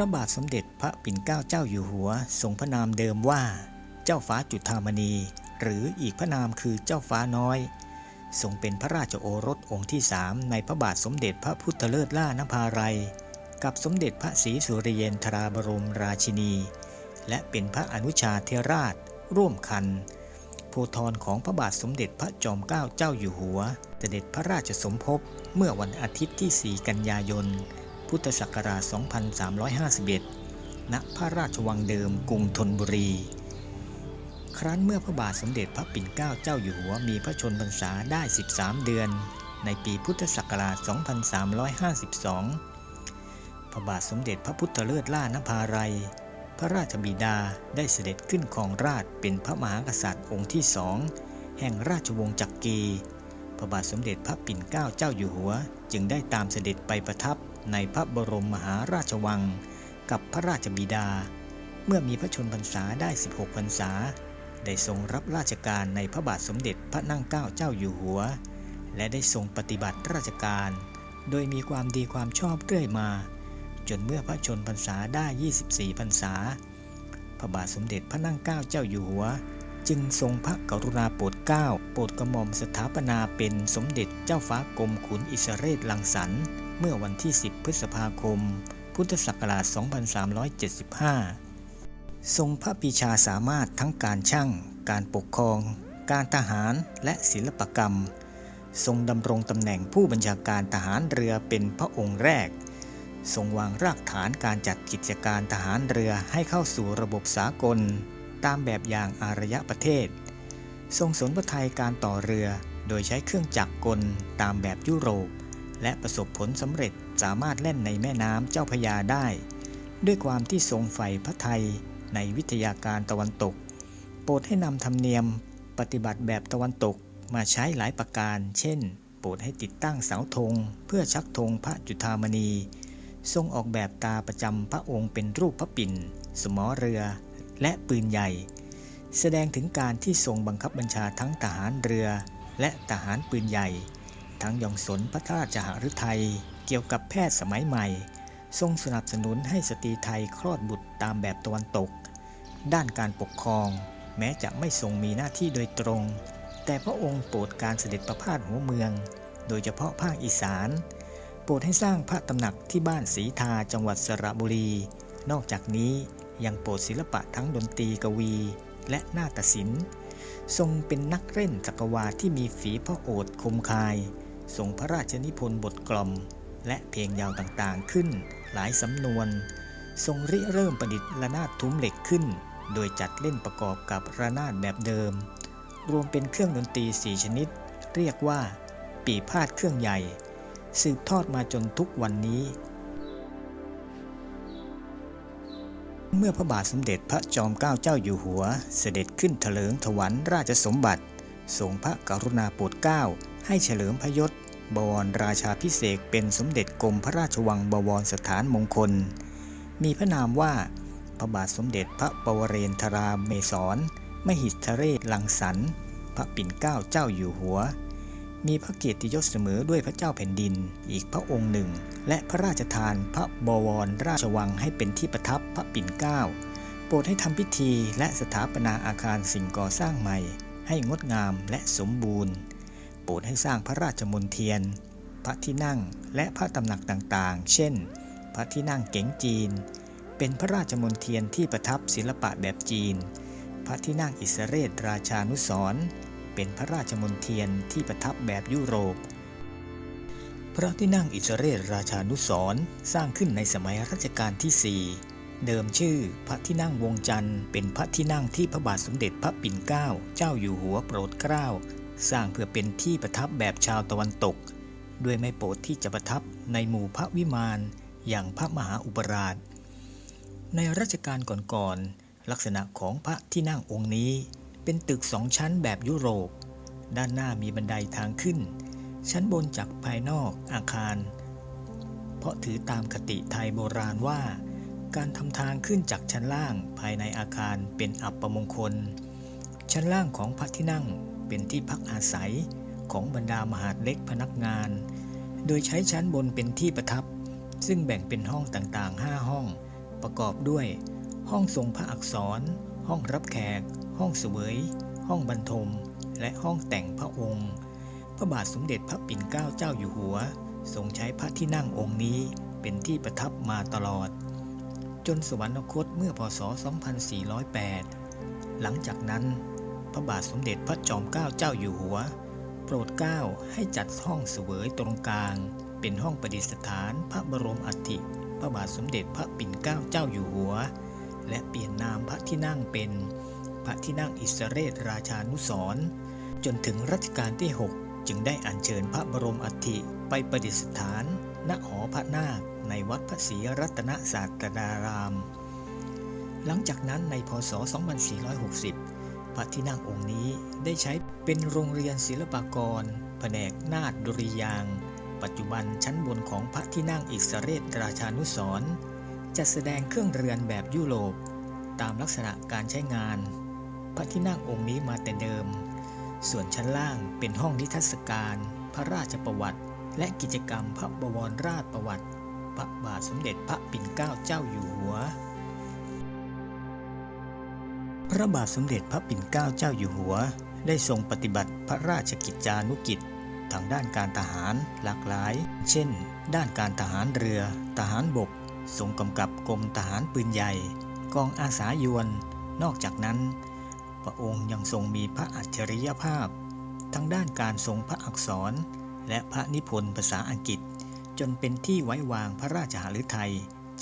ระบาทสมเด็จพระปิ่นเกล้าเจ้าอยู่หัว ทรงพระนามเดิมว่า เจ้าฟ้าจุฑามณี หรืออีกพระนามคือเจ้าฟ้าน้อย ทรงเป็นพระราชโอรสองค์ที่สามในพระบาทสมเด็จพระพุทธเลิศล่านภาลัย กับสมเด็จพระศรีสุริเยนทราบรมราชินี และเป็นพระอนุชาเทราช ร่วมคันโพธรของพระบาทสมเด็จพระจอมเกล้าเจ้าอยู่หัวเสด็จพระราชสมภพเมื่อวันอาทิตย์ที่ 4 กันยายน พุทธศักราช 2351 ณ พระราชวังเดิมกรุงธนบุรี ครั้นเมื่อพระบาทสมเด็จพระปิ่นเกล้าเจ้าอยู่หัวมีพระชนพรรษาได้ 13 เดือน ในปีพุทธศักราช 2352 พระบาทสมเด็จพระพุทธเลิศล่านภาลัย พระราชบิดาได้เสด็จขึ้นครองราชเป็นพระมหากษัตริย์องค์ที่สองแห่งราชวงศ์จักรีพระบาทสมเด็จพระปิ่นเกล้าเจ้าอยู่หัว จึงได้ตามเสด็จไปประทับ ในพระบรมมหาราชวัง กับพระราชบิดา เมื่อมีพระชนพรรษาได้ 16 พรรษา ได้ทรงรับราชการในพระบาทสมเด็จพระนั่งเกล้าเจ้าอยู่หัว และได้ทรงปฏิบัติราชการ โดยมีความดีความชอบเรื่อยมา จนเมื่อพระชนพรรษาได้ 24 พรรษา พระบาทสมเด็จพระนั่งเกล้าเจ้าอยู่หัวจึงทรงพระกรุณาโปรดเกล้าโปรดกระหม่อมสถาปนาเป็นสมเด็จเจ้าฟ้ากรมขุนอิสเรศลังสรรค์ เมื่อวันที่ 10 พฤษภาคม พุทธศักราช 2375 ทรงพระปีชาสามารถทั้งการช่าง การปกครอง การทหารและศิลปกรรม ทรงดำรงตำแหน่งผู้บัญชาการทหารเรือเป็นพระองค์แรก ทรงวางรากฐานการจัดกิจการทหารเรือให้เข้าสู่ระบบสากล ตามแบบอย่างอารยประเทศ ทรงสนพระทัยการต่อเรือโดยใช้เครื่องจักรกลตามแบบยุโรป และประสบผลสำเร็จสามารถเล่นในแม่น้ำเจ้าพยาได้ ด้วยความที่ทรงใฝ่พระไทยในวิทยาการตะวันตก โปรดให้นำธรรมเนียมปฏิบัติแบบตะวันตกมาใช้หลายประการ เช่น โปรดให้ติดตั้งเสาธง เพื่อชักธงพระจุฑามณี ทรงออกแบบตาประจำพระองค์เป็นรูปพระปิ่น สมอเรือ และปืนใหญ่ แสดงถึงการที่ทรงบังคับบัญชาทั้งทหารเรือ และทหารปืนใหญ่ ทั้งยองสนพระราชหฤทัยเกี่ยวกับแพทย์สมัยใหม่ ทรงสนับสนุนให้สตรีไทยคลอดบุตรตามแบบตะวันตก ด้านการปกครอง แม้จะไม่ทรงมีหน้าที่โดยตรง แต่พระองค์โปรดการเสด็จประพาสหัวเมือง โดยเฉพาะภาคอีสาน โปรดให้สร้างพระตำหนักที่บ้านศรีทาจังหวัดสระบุรี นอกจากนี้ยังโปรดศิลปะทั้งดนตรีกวี และนาฏศิลป์ทรงเป็นนักเล่นจักรวาลที่มีฝีพระโอษฐ์คมคาย ทรงพระราชนิพนธ์บทกล่อมและเพลงยาวต่างๆขึ้นหลายสำนวน ทรงริเริ่มประดิษฐ์ระนาดทุ้มเหล็กขึ้น โดยจัดเล่นประกอบกับระนาดแบบเดิม รวมเป็นเครื่องดนตรีสี่ชนิด เรียกว่า ปีพาดเครื่องใหญ่ สืบทอดมาจนทุกวันนี้ เมื่อพระบาทสมเด็จพระจอมเกล้าเจ้าอยู่หัว เสด็จขึ้นเถลิงถวันราชสมบัติทรงพระกรุณาโปรดเกล้า ให้เฉลิมพยศบวรราชาพิเศษเป็นสมเด็จกรมพระราชวังบวรสถานมงคล มีพระนามว่า พระบาทสมเด็จพระปวเรนทราเมศรมหิทธเรศลังสรรพระปิ่นเกล้าเจ้าอยู่หัว มีพระเกียรติยศเสมอด้วยพระเจ้าแผ่นดินอีกพระองค์หนึ่ง และพระราชทานพระบวรราชวังให้เป็นที่ประทับพระปิ่นเกล้าโปรดให้ทำพิธีและสถาปนาอาคารสิ่งก่อสร้างใหม่ ให้งดงามและสมบูรณ์ ปรดให้สร้างพระราชมณียน พระที่นั่งและพระตำหนักต่างๆ เช่น พระที่นั่งเก๋งจีน เป็นพระราชมณฑียนที่ประทับศิลปะแบบจีน พระที่นั่งอิสเรศราชานุสรเป็นพระราชมณฑียนที่ประทับแบบยุโรป พระที่นั่งอิสเรศราชานุสรสร้างขึ้นในสมัยรัชกาลที่ 4เดิมชื่อพระที่นั่งวงจันทร์เป็นพระที่นั่งที่พระบาทสมเด็จพระปิ่นเกล้าเจ้าอยู่หัวโปรดเกล้า สร้างเพื่อเป็นที่ประทับแบบชาวตะวันตก ด้วยไม่โปรดที่จะประทับในหมู่พระวิมานอย่างพระมหาอุปราช ในรัชกาลก่อนๆลักษณะของพระที่นั่งองค์นี้เป็นตึกสองชั้นแบบยุโรป ด้านหน้ามีบันไดทางขึ้น ชั้นบนจากภายนอกอาคาร เพราะถือตามคติไทยโบราณว่า การทำทางขึ้นจากชั้นล่างภายในอาคารเป็นอัปมงคล ชั้นล่างของพระที่นั่ง เป็นที่พักอาศัยของบรรดามหาดเล็กพนักงาน โดยใช้ชั้นบนเป็นที่ประทับ ซึ่งแบ่งเป็นห้องต่างๆ 5 ห้อง ประกอบด้วย ห้องทรงพระอักษร ห้องรับแขก ห้องเสวย ห้องบรรทม และห้องแต่งพระองค์ พระบาทสมเด็จพระปิ่นเกล้าเจ้าอยู่หัว ทรงใช้พระที่นั่งองค์นี้เป็นที่ประทับมาตลอด จนสวรรคตเมื่อพศ 2408 หลังจากนั้น พระบาทสมเด็จพระจอมเกล้าเจ้าอยู่หัว โปรดเกล้าให้จัดห้องเสวยตรงกลาง เป็นห้องประดิษฐานพระบรมอัฐิพระบาทสมเด็จพระปิ่นเกล้าเจ้าอยู่หัว และเปลี่ยนนามพระที่นั่งเป็น พระที่นั่งอิสเรศราชานุสรจนถึงรัชกาลที่ 6 จึงได้อัญเชิญพระบรมอัฐิไปประดิษฐาน ณหอพระนาคในวัดพระศรีรัตนศาสดาราม หลังจากนั้นในพศ 2460 พระที่นั่งองค์นี้ได้ใช้เป็นโรงเรียนศิลปากร แผนกนาฏดุริยาง ปัจจุบันชั้นบนของพระที่นั่งอิสเรศราชานุสรจัดแสดงเครื่องเรือนแบบยุโรป ตามลักษณะการใช้งาน พระที่นั่งองค์นี้มาแต่เดิม ส่วนชั้นล่างเป็นห้องนิทรรศการ พระราชประวัติ และกิจกรรมพระบวรราชประวัติ พระบาทสมเด็จพระปิ่นเกล้าเจ้าอยู่หัว พระบาทสมเด็จพระปิ่นเกล้าเจ้าอยู่หัว ได้ทรงปฏิบัติพระราชกิจจานุกิจ ทางด้านการทหารหลากหลาย เช่น ด้านการทหารเรือ ทหารบก ทรงกำกับกรมทหารปืนใหญ่ กองอาสายวน นอกจากนั้น พระองค์ยังทรงมีพระอัจฉริยภาพ ทั้งด้านการทรงพระอักษร และพระนิพนธ์ภาษาอังกฤษ จนเป็นที่ไว้วางพระราชหฤทัย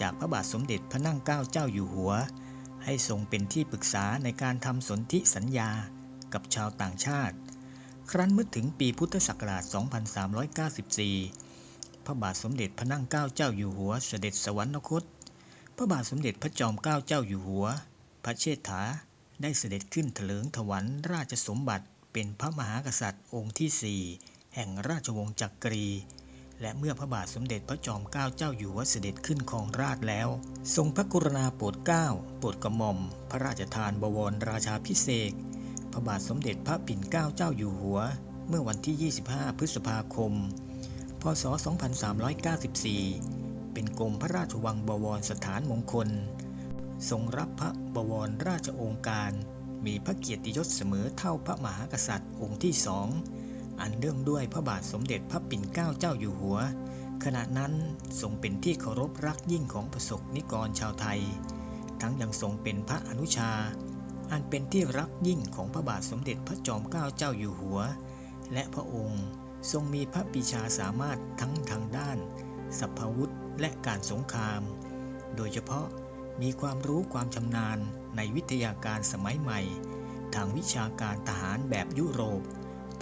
จากพระบาทสมเด็จพระนั่งเกล้าเจ้าอยู่หัว ให้ทรงเป็นที่ปรึกษาในการทำสนธิสัญญากับชาวต่างชาติ ครั้นเมื่อถึงปีพุทธศักราช 2394 พระบาทสมเด็จพระนั่งเกล้าเจ้าอยู่หัวเสด็จสวรรคต พระบาทสมเด็จพระจอมเกล้าเจ้าอยู่หัว พระเชษฐาได้เสด็จขึ้นเถลิงถวันราชสมบัติเป็นพระมหากษัตริย์องค์ที่สี่แห่งราชวงศ์จักรี และเมื่อพระบาทสมเด็จพระจอมเกล้าเจ้าอยู่หัวเสด็จขึ้นครองราชแล้ว ทรงพระกรุณาโปรดเกล้าโปรดกระหม่อม พระราชทานบวรราชาพิเศษพระบาทสมเด็จพระปิ่นเกล้าเจ้าอยู่หัว เมื่อวันที่ 25 พฤษภาคม พศ 2394 เป็นกรมพระราชวังบวรสถานมงคล ทรงรับพระบวรราชองค์การ มีพระเกียรติยศเสมอเท่าพระมหากษัตริย์องค์ที่สอง อันเนื่องด้วยพระบาทสมเด็จพระปิ่นเกล้าเจ้าอยู่หัว ขณะนั้นทรงเป็นที่เคารพรักยิ่งของประสบนิกรชาวไทย ทั้งยังทรงเป็นพระอนุชา อันเป็นที่รักยิ่งของพระบาทสมเด็จพระจอมเกล้าเจ้าอยู่หัว และพระองค์ทรงมีพระปีชาสามารถทั้งทางด้าน สัพพวุธและการสงคราม โดยเฉพาะมีความรู้ความชำนาญในวิทยาการสมัยใหม่ ทางวิชาการทหารแบบยุโรป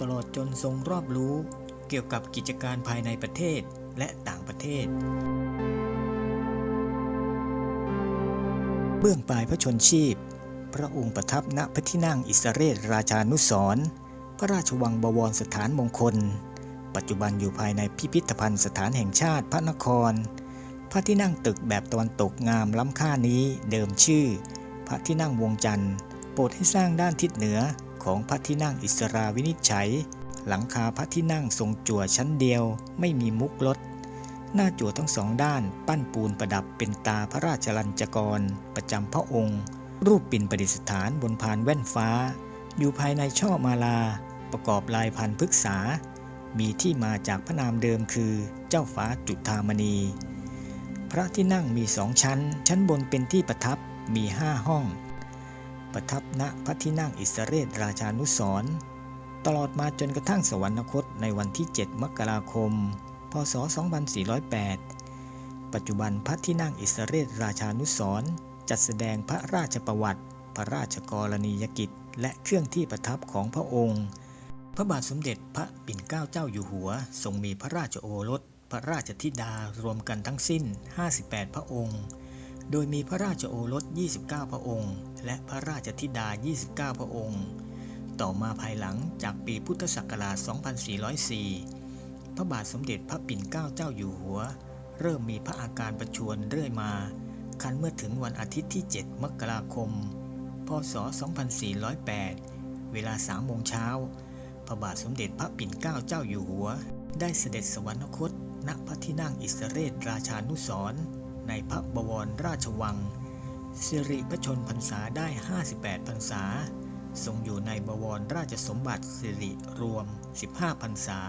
ตลอดจนทรงรอบรู้เกี่ยวกับกิจการภายในประเทศและต่างประเทศ เบื้องปลายพระชนชีพ พระองค์ประทับณพระที่นั่งอิสเรศราชานุสรพระราชวังบวรสถานมงคล ปัจจุบันอยู่ภายในพิพิธภัณฑ์สถานแห่งชาติพระนคร พระที่นั่งตึกแบบตะวันตกงามล้ำค่านี้เดิมชื่อ พระที่นั่งวงจันทร์โปรดให้สร้างด้านทิศเหนือ ของพระที่นั่งอิสราวินิจฉัย หลังคาพระที่นั่งทรงจั่วชั้นเดียวไม่มีมุกลด หน้าจั่วทั้งสองด้านปั้นปูนประดับเป็นตาพระราชลัญจกร ประจำพระองค์ รูปปิ่นประดิษฐานบนพานแว่นฟ้า อยู่ภายในช่อมาลา ประกอบลายพันธุ์พฤกษา มีที่มาจากพระนามเดิมคือเจ้าฟ้าจุฑามณี พระที่นั่งมีสองชั้น ชั้นบนเป็นที่ประทับมีห้าห้อง ประทับณพระที่นั่งอิสเรศราชานุสรตลอดมาจนกระทั่งสวรรคตในวันที่ 7 มกราคม พศ 2408 ปัจจุบันพระที่นั่งอิสเรศราชานุสรจัดแสดงพระราชประวัติ พระราชกรณียกิจ และเครื่องที่ประทับของพระองค์ พระบาทสมเด็จพระปิ่นเกล้าเจ้าอยู่หัว ทรงมีพระราชโอรส พระราชธิดารวมกันทั้งสิ้น 58 พระองค์ โดยมีพระราชโอรส 29 พระองค์ และพระราชธิดา 29 พระองค์ ต่อมาภายหลังจากปีพุทธศักราช 2404 พระบาทสมเด็จพระปิ่นเกล้าเจ้าอยู่หัว เริ่มมีพระอาการประชวรเรื่อยมา คันเมื่อถึงวันอาทิตย์ที่ 7 มกราคม พศ 2408 เวลา3โมงเช้า พระบาทสมเด็จพระปิ่นเกล้าเจ้าอยู่หัว ได้เสด็จสวรรคต ณ พระที่นั่งอิสเรศราชานุสรณ์ ในพระบวรราชวัง สิริพระชนพรรษาได้ 58 พรรษา ทรงอยู่ในบวรราชสมบัติสิริรวม 15 พรรษา